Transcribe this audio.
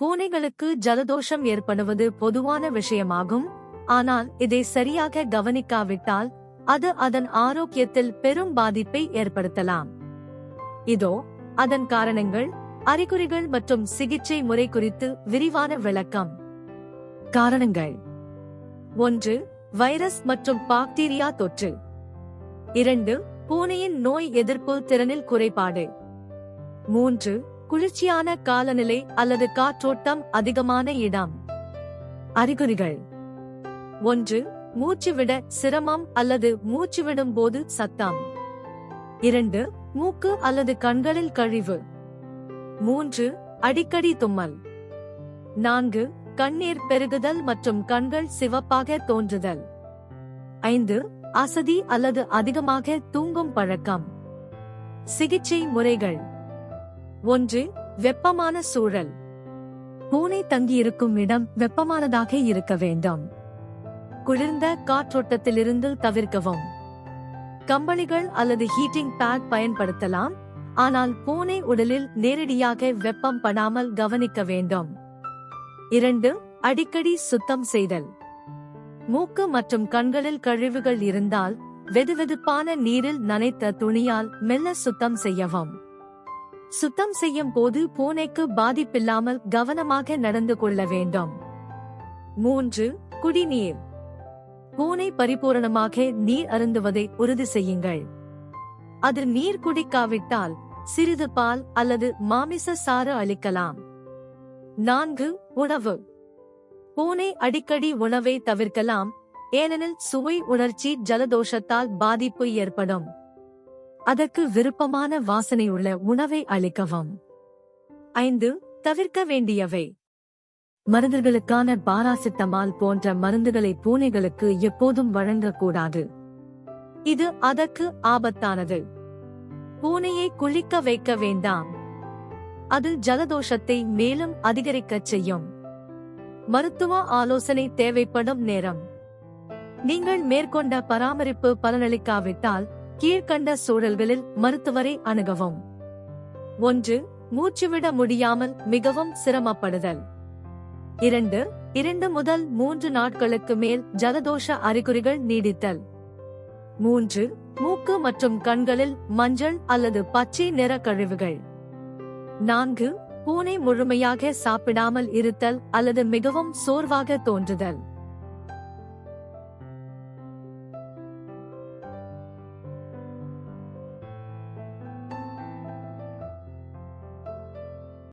பூனைகளுக்கு ஜலதோஷம் ஏற்படுவது பொதுவான விஷயமாகும். ஆனால் இதை சரியாக கவனிக்காவிட்டால் அது அதன் ஆரோக்கியத்தில் பெரும் பாதிப்பை ஏற்படுத்தலாம். இதோ அதன் காரணங்கள் அறிகுறிகள் மற்றும் சிகிச்சை முறை குறித்து விரிவான விளக்கம். காரணங்கள். ஒன்று வைரஸ் மற்றும் பாக்டீரியா தொற்று. இரண்டு பூனையின் நோய் எதிர்ப்பு திறனில் குறைபாடு. மூன்று குளிர்ச்சியான காலநிலை அல்லது காற்றோட்டம் அதிகமான இடம். அறிகுறிகள். ஒன்று மூச்சுவிட சிரமம் அல்லது மூச்சுவிடும் போது சத்தம். இரண்டு மூக்கு அல்லது கண்களில் கழிவு. மூன்று அடிக்கடி தும்மல். நான்கு கண்ணீர் பெருகுதல் மற்றும் கண்கள் சிவப்பாக தோன்றுதல். ஐந்து அசதி அல்லது அதிகமாக தூங்கும் பழக்கம். சிகிச்சை முறைகள். ஒன்று வெப்பமான சூழல். பூனை தங்கியிருக்கும் இடம் வெப்பமானதாக இருக்க வேண்டும். குளிர்ந்த காற்றோட்டத்திலிருந்து தவிர்க்கவும். கம்பளிகள் அல்லது ஹீட்டிங் பேட் பயன்படுத்தலாம். ஆனால் பூனை உடலில் நேரடியாக வெப்பம் படாமல் கவனிக்க வேண்டும். இரண்டு அடிக்கடி சுத்தம் செய்தல். மூக்கு மற்றும் கண்களில் கழிவுகள் இருந்தால் வெதுவெதுப்பான நீரில் நனைத்த துணியால் மெல்ல சுத்தம் செய்யவும். சுத்தம் செய்யும் போது பூனைக்கு பாதிப்பில்லாமல் கவனமாக நடந்து கொள்ள வேண்டும். மூன்று குடிநீர். பூனை பரிபூரணமாக நீர் அருந்துவதை உறுதி செய்யுங்கள். அது நீர் குடிக்காவிட்டால் சிறிது பால் அல்லது மாமிச சாறு அளிக்கலாம். நான்கு உணவு. பூனை அடிக்கடி உணவை தவிர்க்கலாம் ஏனெனில் சுவை உணர்ச்சி ஜலதோஷத்தால் பாதிப்பு ஏற்படும். அதற்கு விருப்பமான வாசனையுள்ள உணவை அளிக்கவும். ஐந்து தவிர்க்க வேண்டியவை. மருந்துகளுக்கான பாராசிட்டமால் போன்ற மருந்துகளை பூனைகளுக்கு எப்போதும் வழங்கக்கூடாது. இது அதற்கு ஆபத்தானது. பூனையை குளிக்க வைக்க வேண்டாம். அது ஜலதோஷத்தை மேலும் அதிகரிக்கச் செய்யும். மருத்துவ ஆலோசனை தேவைப்படும் நேரம். நீங்கள் மேற்கொண்ட பராமரிப்பு பலனளிக்காவிட்டால் கீழ்கண்ட சூழல்களில் மருத்துவரை அணுகவும். ஒன்று மூச்சுவிட முடியாமல் மிகவும் சிரமப்படுதல். இரண்டு இரண்டு முதல் மூன்று நாட்களுக்கு மேல் ஜலதோஷ அறிகுறிகள் நீடித்தல். மூன்று மூக்கு மற்றும் கண்களில் மஞ்சள் அல்லது பச்சை நிற கழிவுகள். நான்கு பூனை முழுமையாக சாப்பிடாமல் இருத்தல் அல்லது மிகவும் சோர்வாக தோன்றுதல்.